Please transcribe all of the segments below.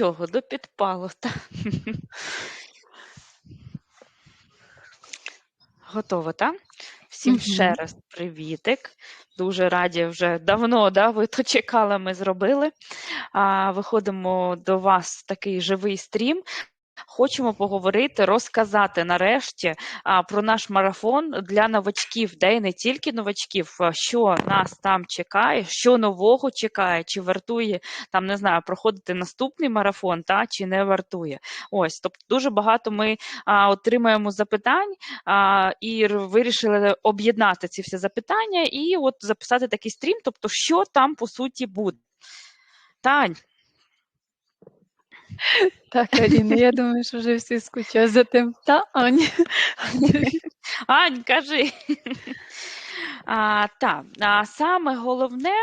чого, до підпалу. Та. Готово, так? Всім угу. ще раз привітик. Дуже раді вже давно, да, ви то чекали, ми зробили. А, виходимо до вас такий живий стрім. Хочемо поговорити, розказати нарешті про наш марафон для новачків, де і не тільки новачків, що нас там чекає, що нового чекає, чи вартує там, не знаю, проходити наступний марафон, та чи не вартує. Ось, тобто дуже багато ми а, отримаємо запитань а, і вирішили об'єднати ці всі запитання і от записати такий стрім, тобто, що там по суті буде. Тань, Так, Аріна, я думаю, що вже всі скучають за тим. Та, Ань. Ань, кажи. А, та, а саме головне,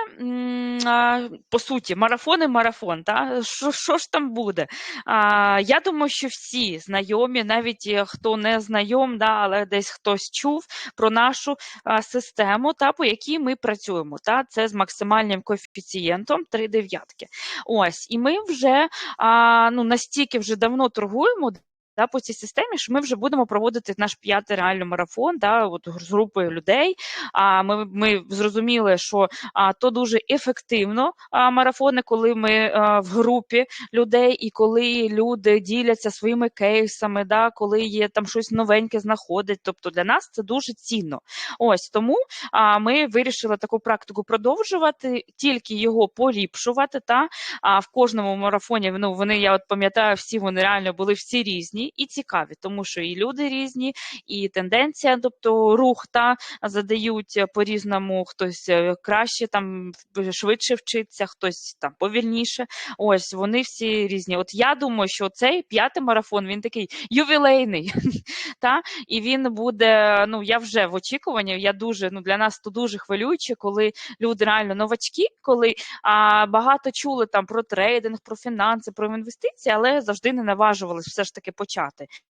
по суті, марафон і марафон. Та? Що, що ж там буде? А, я думаю, що всі знайомі, навіть е, хто не знайом, да, але десь хтось чув про нашу а, систему, та, по якій ми працюємо. Та? Це з максимальним коефіцієнтом 3 дев'ятки. Ось, і ми вже а, ну, настільки вже давно торгуємо. Да, по цій системі, що ми вже будемо проводити наш п'ятий реально марафон, да, от з групою людей. А ми, ми зрозуміли, що а, то дуже ефективно а, марафони, коли ми а, в групі людей, і коли люди діляться своїми кейсами, да, коли є там щось новеньке знаходять. Тобто для нас це дуже цінно. Ось тому а, ми вирішили таку практику продовжувати, тільки його поліпшувати. Та а в кожному марафоні ну, вони, я от пам'ятаю, всі вони реально були всі різні і цікаві, тому що і люди різні, і тенденція, тобто рух та задають по-різному, хтось е, краще там швидше вчиться, хтось там повільніше. Ось вони всі різні. От я думаю, що цей п'ятий марафон він такий ювілейний. Та? І він буде. Ну я вже в очікуванні. Я дуже ну для нас то дуже хвилююче, коли люди реально новачки, коли а, багато чули там про трейдинг, про фінанси, про інвестиції, але завжди не наважувалися все ж таки почати. tracciate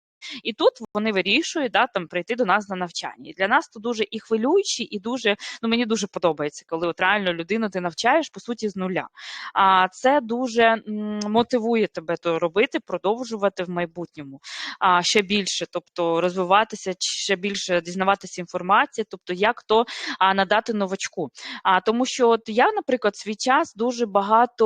І тут вони вирішують да, там, прийти до нас на навчання. І для нас то дуже і хвилююче, і дуже ну мені дуже подобається, коли от реально людину ти навчаєш по суті з нуля. А це дуже мотивує тебе то робити, продовжувати в майбутньому а, ще більше, тобто розвиватися, ще більше дізнаватися інформації, тобто як то а, надати новачку. А тому, що от я, наприклад, свій час дуже багато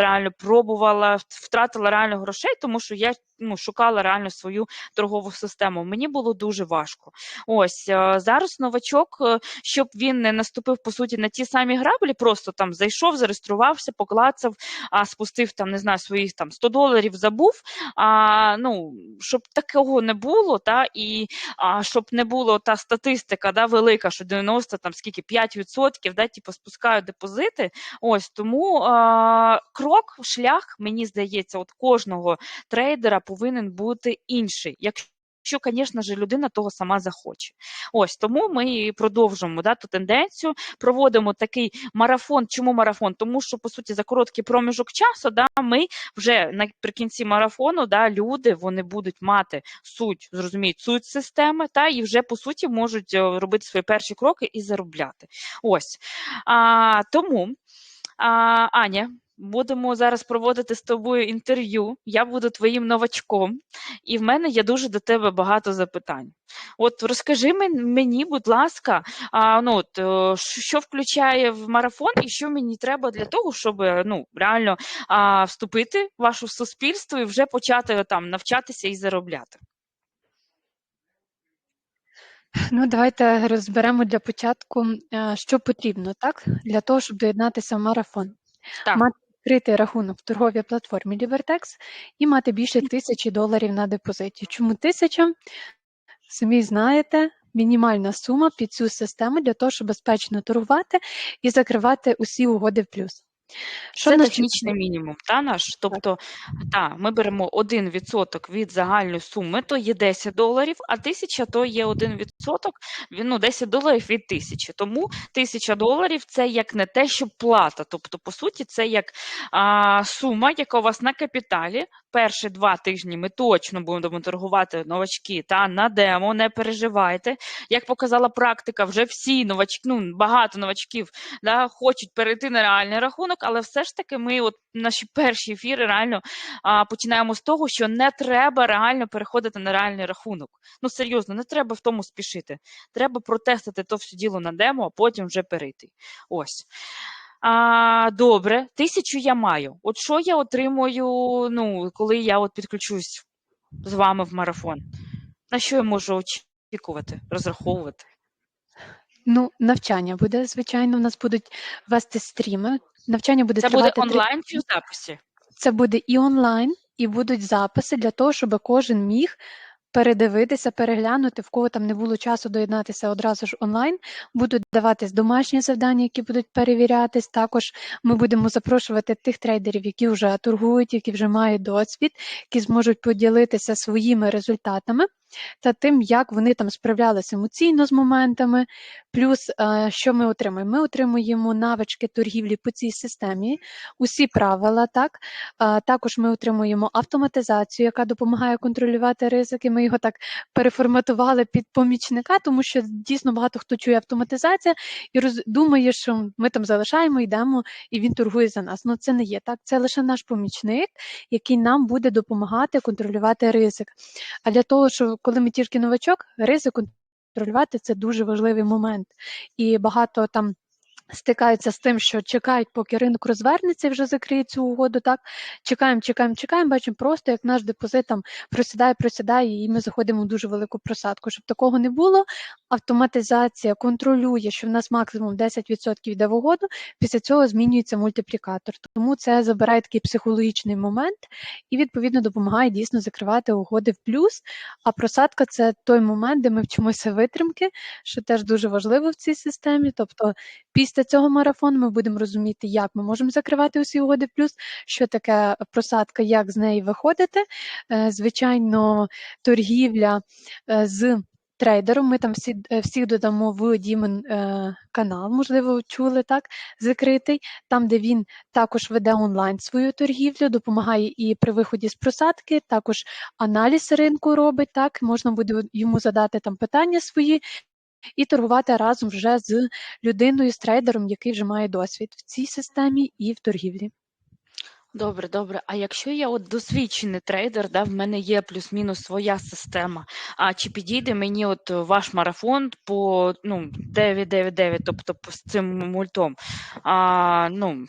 реально пробувала, втратила реально грошей, тому що я ну, шукала реально свою торгову систему. Мені було дуже важко. Ось е, зараз новачок, е, щоб він не наступив по суті на ті самі граблі, просто там зайшов, зареєструвався, поклацав, а спустив там, не знаю, своїх там 100 доларів, забув. А, ну, щоб такого не було, та і а, щоб не було та статистика да, велика, що 90 там скільки 5% да, типу, спускають депозити. Ось тому а, крок, шлях, мені здається, от кожного трейдера повинен бути інший. Якщо Якщо, звісно ж, людина того сама захоче. Ось тому ми і продовжуємо да, ту тенденцію, проводимо такий марафон. Чому марафон? Тому що, по суті, за короткий проміжок часу да, ми вже наприкінці марафону да, люди вони будуть мати суть, зрозуміють суть системи, та і вже по суті можуть е, робити свої перші кроки і заробляти. Ось. А, тому, а, Аня, будемо зараз проводити з тобою інтерв'ю. Я буду твоїм новачком, і в мене є дуже до тебе багато запитань. От розкажи мені, будь ласка, а, ну, от, е, що включає в марафон, і що мені треба для того, щоб ну, реально а, вступити в ваше суспільство і вже почати там навчатися і заробляти. Ну, давайте розберемо для початку, е, що потрібно, так? Для того, щоб доєднатися в марафон. Так. Мати відкритий рахунок в торговій платформі Libertex і мати більше тисячі доларів на депозиті. Чому тисяча? Самі знаєте, мінімальна сума під цю систему для того, щоб безпечно торгувати і закривати усі угоди в плюс. Що Це технічний мінімум, та наш. Тобто, та, ми беремо 1% від загальної суми, то є 10 доларів, а 1000 то є 1%, він, ну, 10 доларів від 1000. Тому 1000 доларів це як не те, що плата. Тобто, по суті, це як а, сума, яка у вас на капіталі. Перші два тижні ми точно будемо торгувати новачки та на демо, не переживайте. Як показала практика, вже всі новачки, ну багато новачків да, хочуть перейти на реальний рахунок, але все ж таки ми, от наші перші ефіри, реально а, починаємо з того, що не треба реально переходити на реальний рахунок. Ну серйозно, не треба в тому спішити. Треба протестити то все діло на демо, а потім вже перейти. Ось. А, Добре, тисячу я маю. От що я отримую, ну, коли я от підключусь з вами в марафон? На що я можу очікувати, розраховувати? Ну, навчання буде, звичайно, у нас будуть вести стріми. Навчання буде Це буде тривати три- онлайн чи в записі? Це буде і онлайн, і будуть записи для того, щоб кожен міг передивитися, переглянути, в кого там не було часу доєднатися одразу ж онлайн. Будуть даватись домашні завдання, які будуть перевірятись. Також ми будемо запрошувати тих трейдерів, які вже торгують, які вже мають досвід, які зможуть поділитися своїми результатами. Та тим, як вони там справлялися емоційно з моментами. Плюс, е, що ми отримуємо? Ми отримуємо навички торгівлі по цій системі, усі правила, так. Також ми отримуємо автоматизацію, яка допомагає контролювати ризики. Ми його так переформатували під помічника, тому що дійсно багато хто чує автоматизація і роз... думає, що ми там залишаємо, йдемо і він торгує за нас. Ну це не є так. Це лише наш помічник, який нам буде допомагати контролювати ризик. А для того, що коли ми тільки новачок, ризик контролювати це дуже важливий момент. І багато там стикаються з тим, що чекають, поки ринок розвернеться і вже закриє цю угоду. Так чекаємо, чекаємо, чекаємо. Бачимо просто, як наш депозит там просідає, просідає, і ми заходимо в дуже велику просадку. Щоб такого не було, автоматизація контролює, що в нас максимум 10% йде в угоду. Після цього змінюється мультиплікатор. Тому це забирає такий психологічний момент і відповідно допомагає дійсно закривати угоди в плюс. А просадка це той момент, де ми вчимося витримки, що теж дуже важливо в цій системі. Тобто, після цього марафону ми будемо розуміти, як ми можемо закривати усі угоди плюс, що таке просадка, як з неї виходити. Е, Звичайно, торгівля е, з трейдером. Ми там всі, е, всіх додамо в Дімен канал, можливо, чули так, закритий, там, де він також веде онлайн свою торгівлю, допомагає і при виході з просадки, також аналіз ринку робить, так, можна буде йому задати там питання свої. І торгувати разом вже з людиною, з трейдером, який вже має досвід в цій системі і в торгівлі. Добре, добре. А якщо я от досвідчений трейдер, да, в мене є плюс-мінус своя система. А чи підійде мені от ваш марафон по ну, 999, тобто по- цим мультом? А, ну,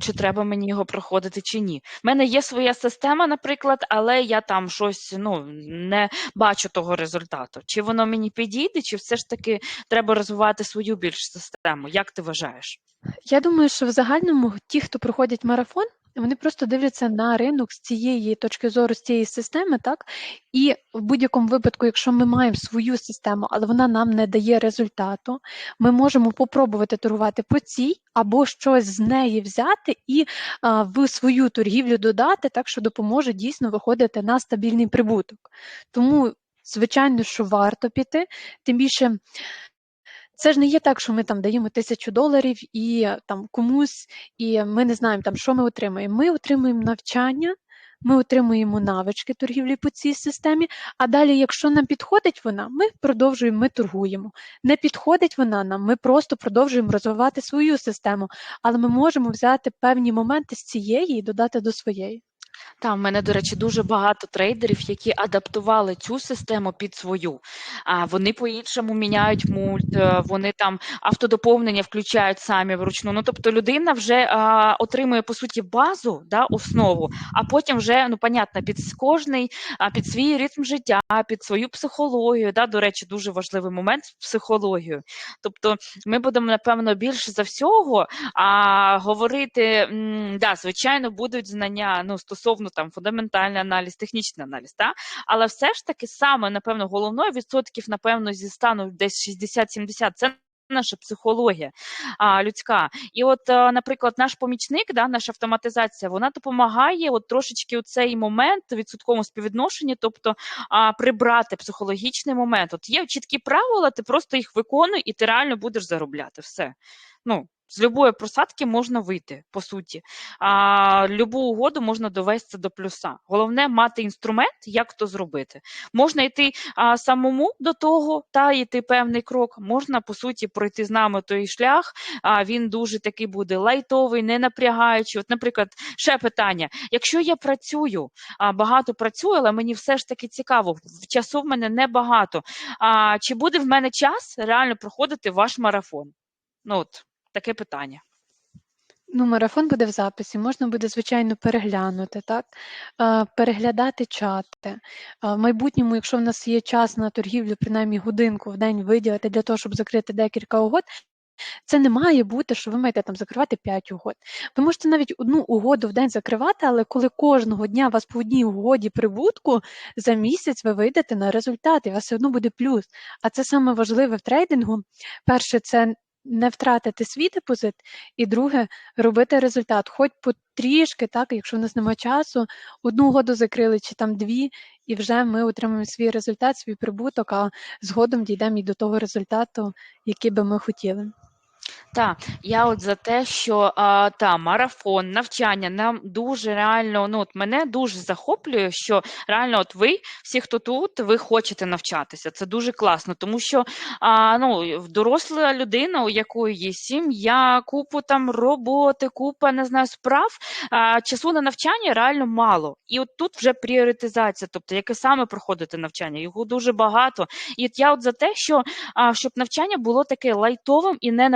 чи треба мені його проходити, чи ні? У мене є своя система, наприклад, але я там щось ну, не бачу того результату. Чи воно мені підійде, чи все ж таки треба розвивати свою більш систему? Як ти вважаєш? Я думаю, що в загальному ті, хто проходять марафон, вони просто дивляться на ринок з цієї точки зору, з цієї системи, так? І в будь-якому випадку, якщо ми маємо свою систему, але вона нам не дає результату, ми можемо попробувати торгувати по цій або щось з неї взяти і а, в свою торгівлю додати, так що допоможе дійсно виходити на стабільний прибуток. Тому, звичайно, що варто піти, тим більше. Це ж не є так, що ми там даємо тисячу доларів і там комусь, і ми не знаємо там, що ми отримаємо. Ми отримуємо навчання, ми отримуємо навички торгівлі по цій системі. А далі, якщо нам підходить вона, ми продовжуємо, ми торгуємо. Не підходить вона нам, ми просто продовжуємо розвивати свою систему, але ми можемо взяти певні моменти з цієї і додати до своєї. Та, в мене, до речі, дуже багато трейдерів, які адаптували цю систему під свою. А вони по-іншому міняють мульт, е, вони там автодоповнення включають самі вручну. Ну, тобто людина вже а, отримує по суті базу, да, основу, а потім вже, ну, понятно, під кожний, а, під свій ритм життя, під свою психологію. Да, До речі, дуже важливий момент психологію. Тобто, ми будемо, напевно, більше за всього а, говорити, м, да, звичайно, будуть знання ну, стосовно там фундаментальний аналіз, технічний аналіз, та? але все ж таки саме, напевно, головною відсотків, напевно, зі стану десь 60-70 це. Наша психологія а, людська. І от, а, наприклад, наш помічник, да, наша автоматизація, вона допомагає от трошечки у цей момент в відсотковому співвідношенні, тобто а, прибрати психологічний момент. От є чіткі правила, ти просто їх виконуй і ти реально будеш заробляти. Все. Ну, з любої просадки можна вийти, по суті. А, любу угоду можна довести до плюса. Головне мати інструмент, як то зробити. Можна йти а, самому до того, та йти певний крок. Можна, по суті, пройти з нами той шлях. А, він дуже такий буде лайтовий, не напрягаючий. От, наприклад, ще питання: якщо я працюю, а, багато працюю, але мені все ж таки цікаво, часу в мене небагато. А, чи буде в мене час реально проходити ваш марафон? Ну от таке питання. Ну, марафон буде в записі, можна буде, звичайно, переглянути, так? Переглядати чати. В майбутньому, якщо в нас є час на торгівлю, принаймні годинку в день виділити для того, щоб закрити декілька угод, це не має бути, що ви маєте там закривати 5 угод. Ви можете навіть одну угоду в день закривати, але коли кожного дня у вас по одній угоді прибутку, за місяць ви вийдете на результат, і у вас все одно буде плюс. А це саме важливе в трейдингу. Перше, це не втратити свій депозит, і друге робити результат, хоч потрішки, так, якщо в нас немає часу, одну угоду закрили чи там дві, і вже ми отримаємо свій результат, свій прибуток, а згодом дійдемо і до того результату, який би ми хотіли. Так, я от за те, що а, та марафон, навчання нам дуже реально, ну от мене дуже захоплює, що реально, от ви, всі, хто тут, ви хочете навчатися. Це дуже класно, тому що а, ну, доросла людина, у якої є сім'я, купу там роботи, купа не знаю, справ, а, часу на навчання реально мало. І от тут вже пріоритизація, тобто яке саме проходити навчання, його дуже багато. І от я от за те, що а, щоб навчання було таке лайтовим і не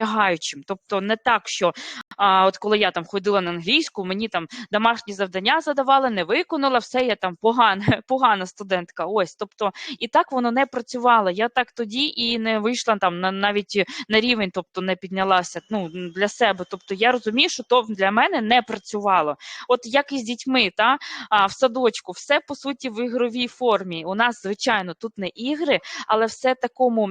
напрягаючим. Тобто не так, що а, от коли я там ходила на англійську, мені там домашні завдання задавали, не виконала, все, я там погана, погана студентка. Ось, тобто, і так воно не працювало. Я так тоді і не вийшла там на навіть на рівень, тобто не піднялася ну, для себе. Тобто я розумію, що то для мене не працювало. От як і з дітьми, та а, в садочку, все по суті в ігровій формі. У нас, звичайно, тут не ігри, але все такому.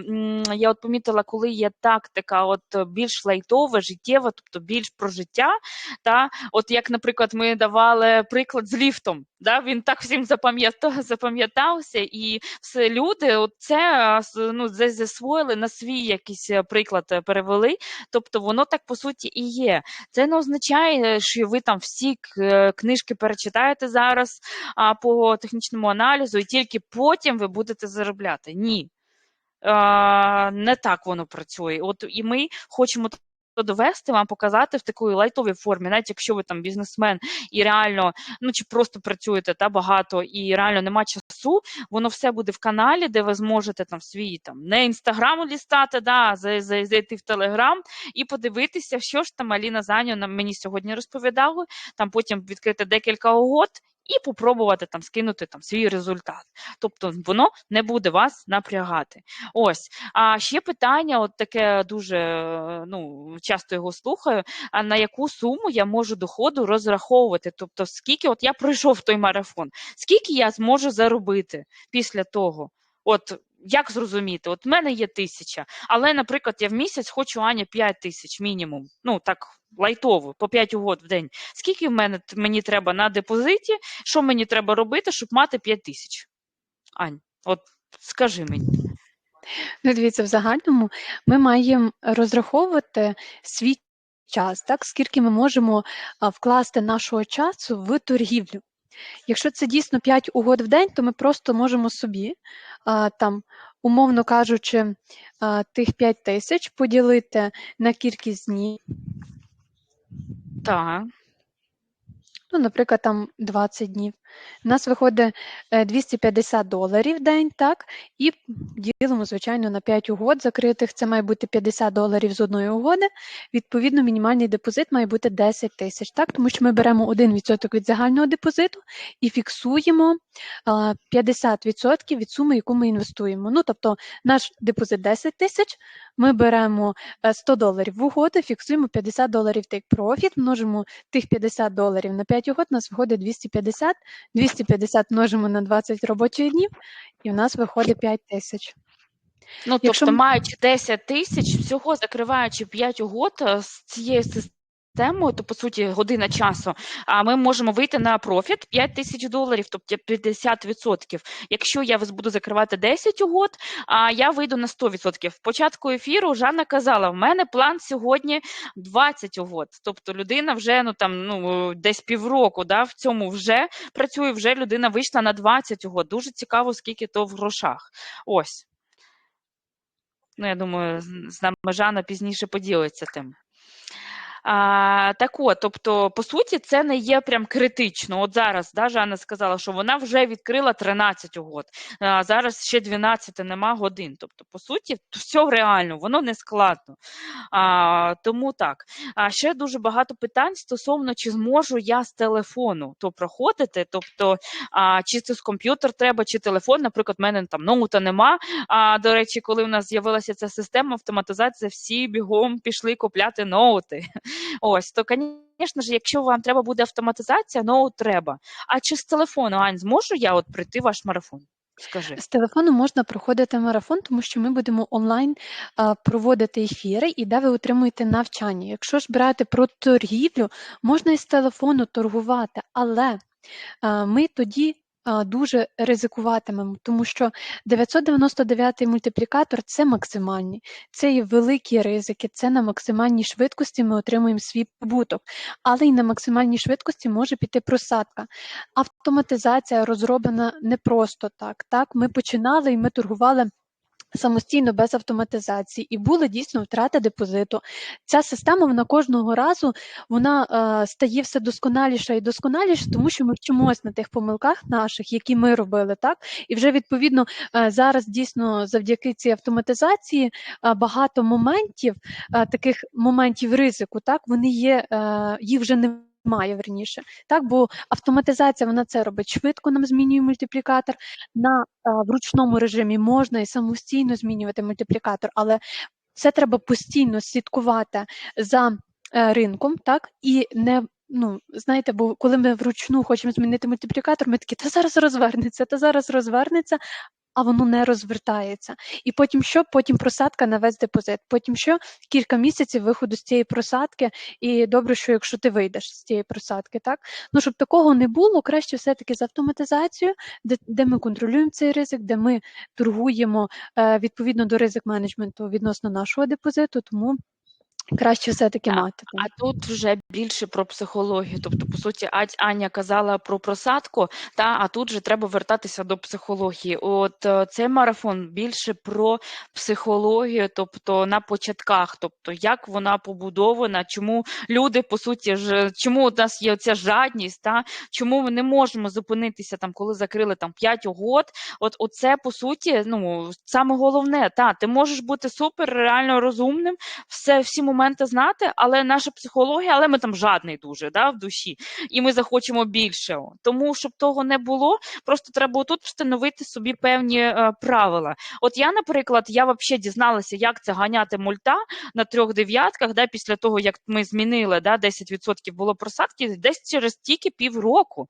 Я от помітила, коли є тактика, от е, більш лайтова, життєва, тобто більш про життя. Та от як, наприклад, ми давали приклад з ліфтом. Да, він так всім запам'ята- запам'ятався, і все люди це ну, засвоїли на свій якийсь е, приклад е, перевели. Тобто воно так по суті і є. Це не означає, що ви там всі е, книжки перечитаєте зараз по технічному аналізу, і тільки потім ви будете заробляти. Ні. Не так воно працює. От і ми хочемо довести вам, показати в такій лайтовій формі, навіть якщо ви там бізнесмен і реально, ну чи просто працюєте та багато і реально нема часу, воно все буде в каналі, де ви зможете там свій там не інстаграму лістати, да, зайти в Телеграм і подивитися, що ж там Аліна Заню мені сьогодні розповідала, там потім відкрити декілька угод. І попробувати там скинути там свій результат. Тобто воно не буде вас напрягати. Ось. А ще питання, от таке дуже ну, часто його слухаю. А на яку суму я можу доходу розраховувати? Тобто, скільки от я пройшов той марафон, скільки я зможу заробити після того? От як зрозуміти? От в мене є тисяча, але, наприклад, я в місяць хочу Аня 5 тисяч мінімум. Ну так лайтово, по 5 угод в день. Скільки в мене мені треба на депозиті? Що мені треба робити, щоб мати 5 тисяч? Ань, от скажи мені. Ну, дивіться, в загальному ми маємо розраховувати свій час, так, скільки ми можемо вкласти нашого часу в торгівлю. Якщо це дійсно 5 угод в день, то ми просто можемо собі там, умовно кажучи, тих 5 тисяч поділити на кількість днів, Так. ну, наприклад, там 20 днів. У нас виходить е, 250 доларів в день, так, і ділимо, звичайно, на 5 угод закритих. Це має бути 50 доларів з одної угоди. Відповідно, мінімальний депозит має бути 10 тисяч, так, тому що ми беремо 1% від загального депозиту і фіксуємо 50% від суми, яку ми інвестуємо. Ну, тобто, наш депозит 10 тисяч, ми беремо е, 100 доларів в угоду, фіксуємо 50 доларів take profit, множимо тих 50 доларів на 5 угод, у нас виходить 250, 250 множимо на 20 робочих днів, і в нас виходить 5 тисяч. Ну, Якщо тобто, маючи 10 тисяч, всього закриваючи 5 угод е, з цією системою, то по суті година часу, а ми можемо вийти на профіт 5 тисяч доларів, тобто 50%. Якщо я вас буду закривати 10 угод, а я вийду на 100%. В початку ефіру Жанна казала: в мене план сьогодні 20 угод. Тобто людина вже ну там ну десь півроку да, в цьому вже працює, вже людина вийшла на 20 угод. Дуже цікаво, скільки то в грошах. Ось. Ну, я думаю, з нами Жанна пізніше поділиться тим. А, так от, тобто, по суті, це не є прям критично. От зараз да, Жанна сказала, що вона вже відкрила 13 угод, а зараз ще 12 нема годин. Тобто, по суті, все реально, воно не складно. А, тому так. А ще дуже багато питань стосовно, чи зможу я з телефону то проходити. Тобто, а, чи це з комп'ютер треба, чи телефон. Наприклад, в мене там ноута нема. А до речі, коли в нас з'явилася ця система автоматизації, всі бігом пішли купляти ноути. Ось, то, звісно ж, якщо вам треба буде автоматизація, ноут треба. А чи з телефону, Ань, зможу я от прийти в ваш марафон? Скажи. З телефону можна проходити марафон, тому що ми будемо онлайн а, проводити ефіри, і де ви отримуєте навчання. Якщо ж брати про торгівлю, можна і з телефону торгувати, але а, ми тоді дуже ризикуватимемо, тому що 999 мультиплікатор це максимальні, це є великі ризики, це на максимальній швидкості ми отримуємо свій побуток, але й на максимальній швидкості може піти просадка. Автоматизація розроблена не просто так. Так, ми починали і ми торгували. Самостійно без автоматизації. І були дійсно втрати депозиту. Ця система вона кожного разу вона е, стає все досконаліша і досконаліша, тому що ми вчимось на тих помилках наших, які ми робили, так? І вже відповідно е, зараз дійсно завдяки цій автоматизації е, багато моментів, е, таких моментів ризику, так? Вони є, е, їх вже не має верніше, так бо автоматизація вона це робить швидко. Нам змінює мультиплікатор на в ручному режимі можна і самостійно змінювати мультиплікатор, але це треба постійно слідкувати за е, ринком, так і не. Ну, знаєте, бо коли ми вручну хочемо змінити мультиплікатор, ми такі, та зараз розвернеться, та зараз розвернеться, а воно не розвертається. І потім що? Потім просадка на весь депозит. Потім що? Кілька місяців виходу з цієї просадки, і добре, що якщо ти вийдеш з цієї просадки, так? Ну, щоб такого не було, краще все-таки з автоматизацією, де, де ми контролюємо цей ризик, де ми торгуємо е, відповідно до ризик менеджменту відносно нашого депозиту, тому краще все-таки А- мати. А тут вже більше про психологію. Тобто, по суті, Аня казала про просадку, та а тут же треба вертатися до психології. От е, цей марафон більше про психологію, тобто на початках, тобто як вона побудована, чому люди по суті ж чому у нас є ця жадність, та чому ми не можемо зупинитися там, коли закрили там 5 угод. От оце по суті, ну саме головне, та ти можеш бути супер реально розумним, все всі моменти знати, але наша психологія, але ми там жадний дуже да, в душі, і ми захочемо більшого. Тому щоб того не було, просто треба тут встановити собі певні е, правила. От я, наприклад, я взагалі дізналася, як це ганяти мульта на трьох дев'ятках, да, після того як ми змінили да, 10% було просадки, десь через тільки півроку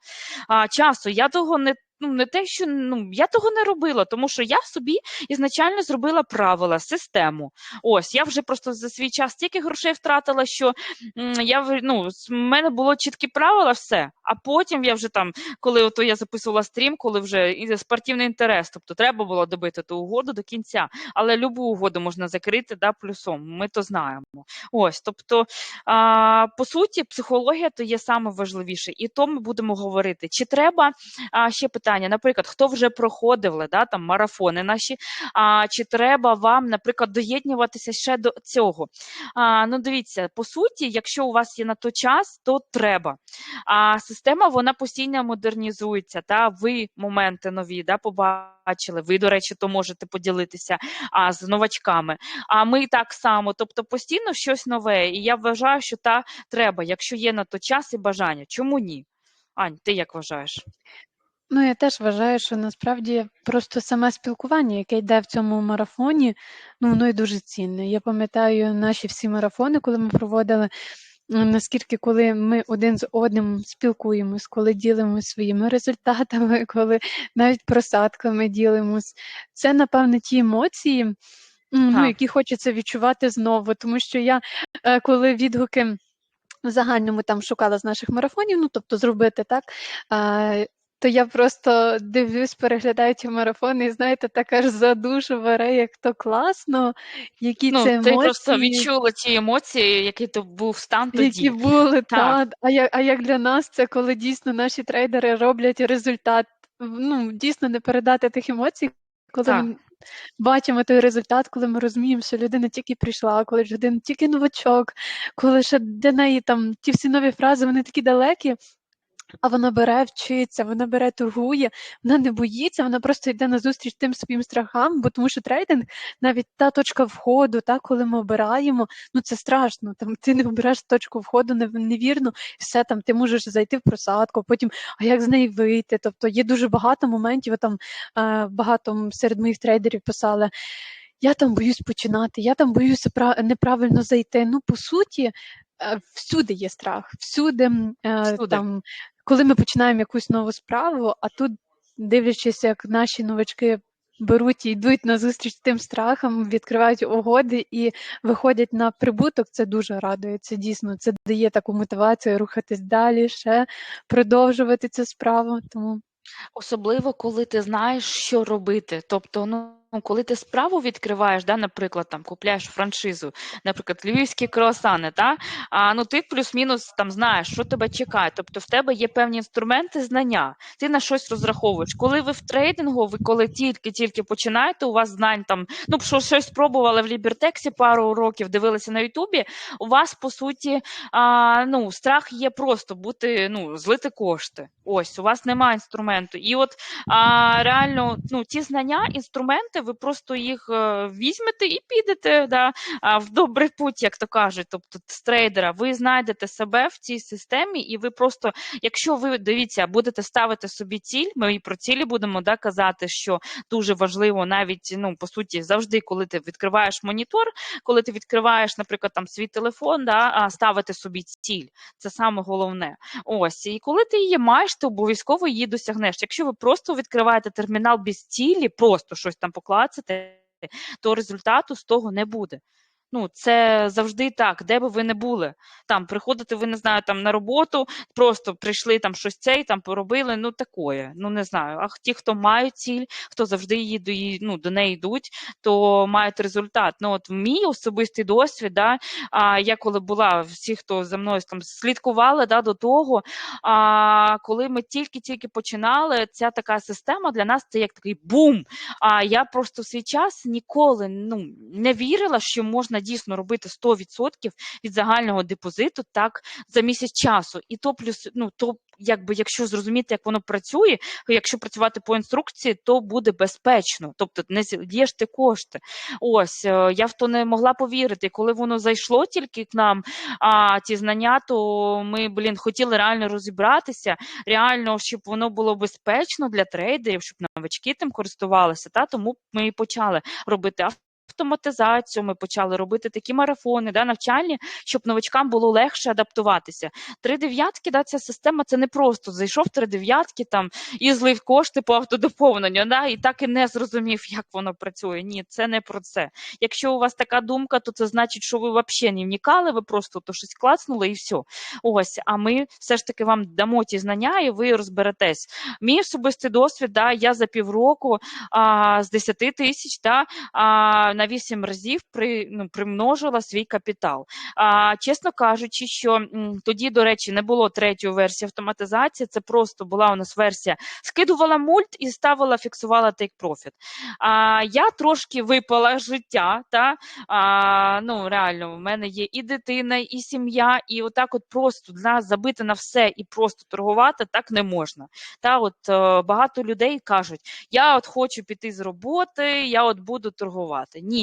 а, часу. Я того не. Ну, не те, що ну я того не робила, тому що я собі ізначально зробила правила, систему. Ось я вже просто за свій час стільки грошей втратила, що я ну, в мене було чіткі правила, все. А потім я вже там, коли ото я записувала стрім, коли вже спортивний інтерес, тобто треба було добити ту угоду до кінця. Але любу угоду можна закрити да, плюсом. Ми то знаємо. Ось, тобто, а, по суті, психологія то є саме важливіше. І то ми будемо говорити, чи треба а, ще питання, наприклад, хто вже проходив да, там марафони наші, а, чи треба вам, наприклад, доєднуватися ще до цього? А, ну, дивіться, по суті, якщо у вас є на то час, то треба. А система вона постійно модернізується. Та ви моменти нові да, побачили. Ви, до речі, то можете поділитися а, з новачками. А ми так само, тобто постійно щось нове. І я вважаю, що та треба, якщо є на то час і бажання. Чому ні? Ань, ти як вважаєш? Ну, я теж вважаю, що насправді просто саме спілкування, яке йде в цьому марафоні, ну воно і дуже цінне. Я пам'ятаю наші всі марафони, коли ми проводили. Наскільки, коли ми один з одним спілкуємось, коли ділимося своїми результатами, коли навіть просадками ділимось, це напевне ті емоції, ну, які хочеться відчувати знову. Тому що я, е, коли відгуки в загальному там шукала з наших марафонів, ну тобто зробити так. То я просто дивлюсь, переглядаю ті марафони, і знаєте, так аж за душу як то класно, які Ну, це ти просто відчула ті емоції, який то був стан тоді. Які були, Так. та. А як, а як для нас це коли дійсно наші трейдери роблять результат, ну, дійсно не передати тих емоцій, коли Так. ми бачимо той результат, коли ми розуміємо, що людина тільки прийшла, коли ж людина тільки новачок, коли ще для неї там ті всі нові фрази, вони такі далекі. А вона бере, вчиться, вона бере, торгує, вона не боїться, вона просто йде на зустріч тим своїм страхам, бо тому що трейдинг, навіть та точка входу, та, коли ми обираємо, ну це страшно. Там ти не обереш точку входу нев- невірно, і все там ти можеш зайти в просадку, потім а як з неї вийти? Тобто є дуже багато моментів. Там е, багато серед моїх трейдерів писали. Я там боюсь починати, я там боюся пра- неправильно зайти. Ну, по суті, е, всюди є страх, всюди, е, Всюди. там, коли ми починаємо якусь нову справу, а тут, дивлячись, як наші новачки беруть і йдуть на зустріч тим страхам, відкривають угоди і виходять на прибуток, це дуже радує. Це дійсно це дає таку мотивацію рухатись далі, ще продовжувати цю справу. Тому Особливо, коли ти знаєш, що робити. Тобто, ну, коли ти справу відкриваєш, да, наприклад, там купляєш франшизу, наприклад, львівські круасани, та, а, ну ти плюс-мінус там знаєш, що тебе чекає. Тобто в тебе є певні інструменти, знання, ти на щось розраховуєш. Коли ви в трейдингу, ви коли тільки-тільки починаєте, у вас знань там, ну що щось спробували в Лібертексі пару років, дивилися на Ютубі, у вас по суті а, ну, страх є просто бути, ну, злити кошти. Ось, у вас немає інструменту. І от а, реально, ну, ті знання, інструменти, ви просто їх е, візьмете і підете да, в добрий путь, як то кажуть. Тобто з трейдера, ви знайдете себе в цій системі, і ви просто, якщо ви дивіться, будете ставити собі ціль, ми і про цілі будемо да, казати, що дуже важливо навіть, ну, по суті, завжди, коли ти відкриваєш монітор, коли ти відкриваєш, наприклад, там свій телефон, да, ставити собі ціль. Це саме головне. Ось, і коли ти її маєш, ти обов'язково її досягнеш. Якщо ви просто відкриваєте термінал без цілі, просто щось там поклацати, то результату з того не буде. Ну, це завжди так, де би ви не були. Там приходите, ви не знаю, там на роботу, просто прийшли там щось цей, там поробили, ну такое. Ну не знаю. А ті, хто мають ціль, хто завжди її до її, ну, до неї йдуть, то мають результат. Ну, от мій особистий досвід, да, а я коли була, всі, хто за мною там слідкували да, до того, а, коли ми тільки-тільки починали, ця така система для нас це як такий бум. А я просто в свій час ніколи ну, не вірила, що можна дійсно робити 100% від загального депозиту так за місяць часу. І то плюс, ну то якби якщо зрозуміти, як воно працює, якщо працювати по інструкції, то буде безпечно. Тобто не з'їш ти кошти. Ось е, я в то не могла повірити. Коли воно зайшло тільки к нам, а ті знання, то ми, блін, хотіли реально розібратися, реально, щоб воно було безпечно для трейдерів, щоб новачки тим користувалися. Та тому ми і почали робити автоматизацію, ми почали робити такі марафони, да, навчальні, щоб новачкам було легше адаптуватися. Три дев'ятки, да, ця система це не просто зайшов три дев'ятки там і злив кошти по автодоповненню, да, і так і не зрозумів, як воно працює. Ні, це не про це. Якщо у вас така думка, то це значить, що ви взагалі не вникали, ви просто то щось клацнули і все. Ось, а ми все ж таки вам дамо ті знання, і ви розберетесь. Мій особистий досвід, да, я за півроку а, з 10 тисяч да, а, на 8 разів при, ну, примножила свій капітал. А, чесно кажучи, що тоді, до речі, не було третьої версії автоматизації, це просто була у нас версія скидувала мульт і ставила, фіксувала profit. А, я трошки випала життя, та, а, ну, реально, в мене є і дитина, і сім'я, і отак от просто да, забити на все і просто торгувати так не можна. Та, от, е, багато людей кажуть, я от хочу піти з роботи, я от буду торгувати. Ні.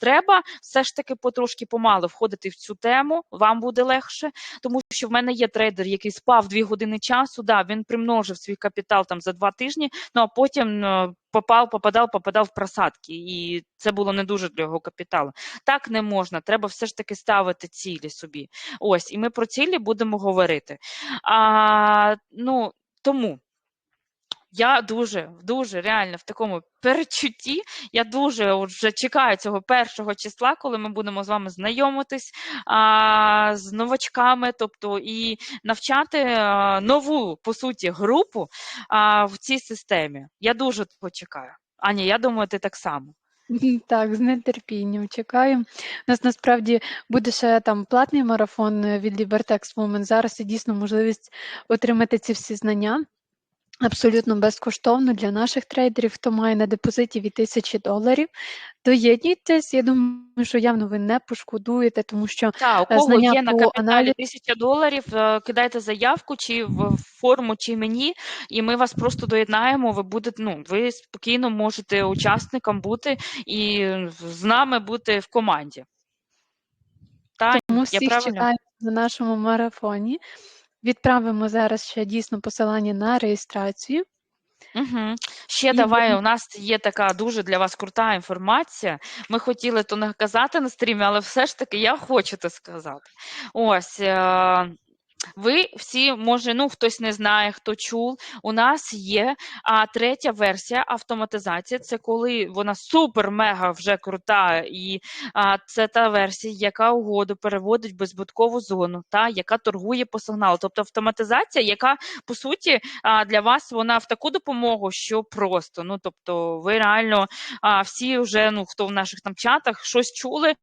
Треба все ж таки потрошки помалу входити в цю тему, вам буде легше, тому що в мене є трейдер, який спав дві години часу. Да, він примножив свій капітал там за два тижні, ну а потім е, попав, попадав, попадав в просадки, і це було не дуже для його капіталу. Так не можна. Треба все ж таки ставити цілі собі. Ось, і ми про цілі будемо говорити. А, ну, тому Я дуже, дуже реально в такому перечутті. Я дуже вже чекаю цього першого числа, коли ми будемо з вами знайомитись а, з новачками, тобто і навчати а, нову по суті групу а, в цій системі. Я дуже того чекаю. Аня, я думаю, ти так само. Так, з нетерпінням чекаю. У нас насправді буде ще там платний марафон е, від Libertex Women. Зараз є дійсно можливість отримати ці всі знання. Абсолютно безкоштовно для наших трейдерів, хто має на депозиті від тисячі доларів. Доєднуйтесь, я думаю, що явно ви не пошкодуєте, тому що Так, у е, кого знання є на капіталі аналізу 1000 доларів, е, кидайте заявку чи в форму, чи мені, і ми вас просто доєднаємо. Ви будете, ну, ви спокійно можете учасником бути і з нами бути в команді. Так, Тому я всіх правильно? чекаємо на нашому марафоні. Відправимо зараз ще дійсно посилання на реєстрацію. Угу. Ще І давай, ви... у нас є така дуже для вас крута інформація. Ми хотіли то не казати на стрімі, але все ж таки я хочу це сказати. Ось. Е- ви всі, може, ну хтось не знає, хто чув. У нас є а, третя версія автоматизації. Це коли вона супер-мега вже крута, і а, це та версія, яка угоду переводить в безбуткову зону, та яка торгує по сигналу. Тобто автоматизація, яка по суті а, для вас вона в таку допомогу, що просто. Ну тобто, ви реально а, всі вже, ну хто в наших там чатах щось чули.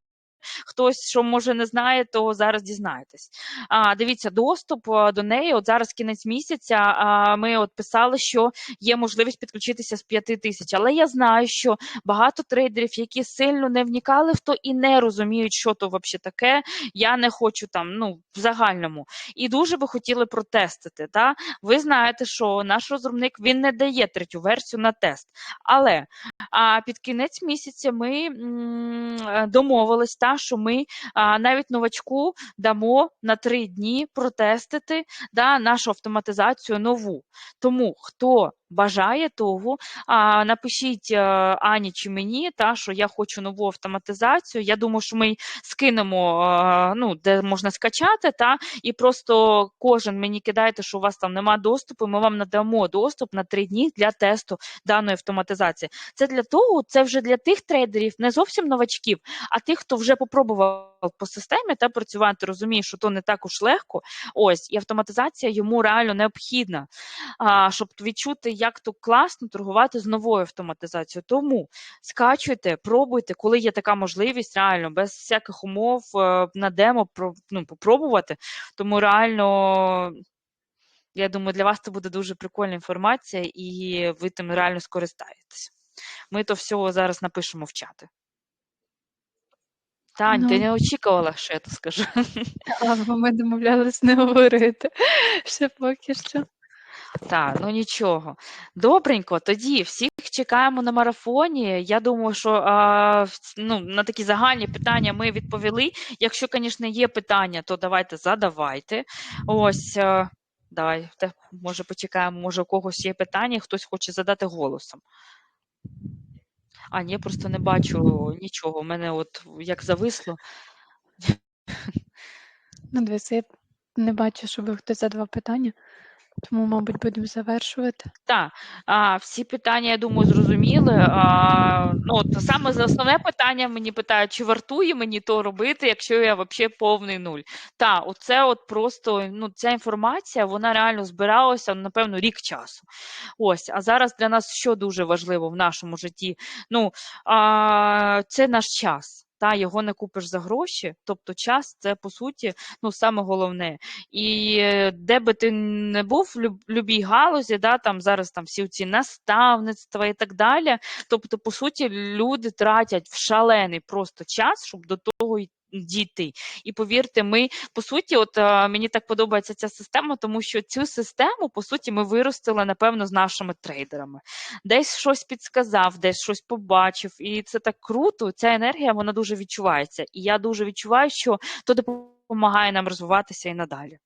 Хтось, що може не знає, то зараз дізнаєтесь. А, Дивіться, доступ до неї. От зараз кінець місяця. А, ми от писали, що є можливість підключитися з 5 тисяч. Але я знаю, що багато трейдерів, які сильно не вникали в то і не розуміють, що то взагалі таке. Я не хочу там, ну в загальному. І дуже би хотіли протестити. Та? Ви знаєте, що наш розробник він не дає третю версію на тест. Але а під кінець місяця ми м, е, домовились, та, що ми а, навіть новачку дамо на три дні протестити да, нашу автоматизацію нову. Тому хто бажає того, а, напишіть Ані чи мені, та, що я хочу нову автоматизацію. Я думаю, що ми скинемо, ну, де можна скачати, та, і просто кожен мені кидайте, що у вас там немає доступу, ми вам надамо доступ на три дні для тесту даної автоматизації. Це для того, це вже для тих трейдерів, не зовсім новачків, а тих, хто вже попробував по системі та працювати, розуміє, що то не так уж легко. Ось і автоматизація йому реально необхідна, а, щоб відчути, як то класно торгувати з новою автоматизацією. Тому скачуйте, пробуйте, коли є така можливість, реально без всяких умов е, на демо ну, попробувати. Тому реально. Я думаю, для вас це буде дуже прикольна інформація, і ви тим реально скористаєтесь. Ми то все зараз напишемо в чати. Тань, ти Ну. не очікувала, що я то скажу. А, бо ми домовлялись не говорити ще поки що. Так, ну нічого. Добренько, тоді всіх чекаємо на марафоні. Я думаю, що а, ну, на такі загальні питання ми відповіли. Якщо, звісно, є питання, то давайте задавайте. Ось, а, давайте, може, почекаємо, може, у когось є питання, хтось хоче задати голосом. А, ні, просто не бачу нічого. У мене от як зависло. Ну, дивися, я не бачу, щоб хтось задавав питання, тому, мабуть, будемо завершувати. Так, а, всі питання, я думаю, зрозуміли. А, ну, от саме за основне питання мені питають, чи вартує мені то робити, якщо я взагалі повний нуль. Так, оце от просто ну, ця інформація, вона реально збиралася, напевно, рік часу. Ось, а зараз для нас що дуже важливо в нашому житті? Ну, а, це наш час. Та його не купиш за гроші, тобто час це по суті ну саме головне. І е, де би ти не був в любій галузі, да, там зараз там всі ці наставництва і так далі. Тобто, по суті, люди тратять в шалений просто час, щоб до того й дійти. І повірте, ми по суті, от е, мені так подобається ця система, тому що цю систему, по суті, ми виростили, напевно, з нашими трейдерами. Десь щось підсказав, десь щось побачив, і це так круто. Ця енергія вона дуже відчувається. І я дуже відчуваю, що то допомагає нам розвиватися і надалі.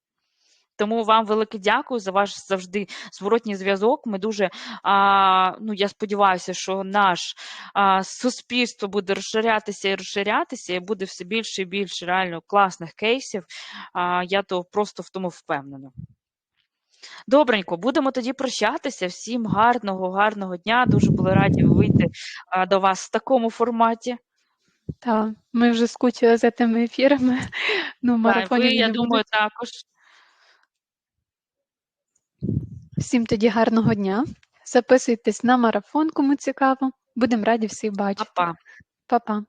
Тому вам велике дякую за ваш завжди зворотній зв'язок. Ми дуже а, ну я сподіваюся, що наш а, суспільство буде розширятися і розширятися, і буде все більше і більше реально класних кейсів. А, Я то просто в тому впевнена. Добренько, будемо тоді прощатися. Всім гарного, гарного дня. Дуже були раді вийти а, до вас в такому форматі. Так, ми вже скучили за тими ефірами. Ну, марафоні. Ви, я думаю, також. Всім тоді гарного дня. Записуйтесь на марафон, кому цікаво. Будемо раді всіх бачити. Па-па. Па-па.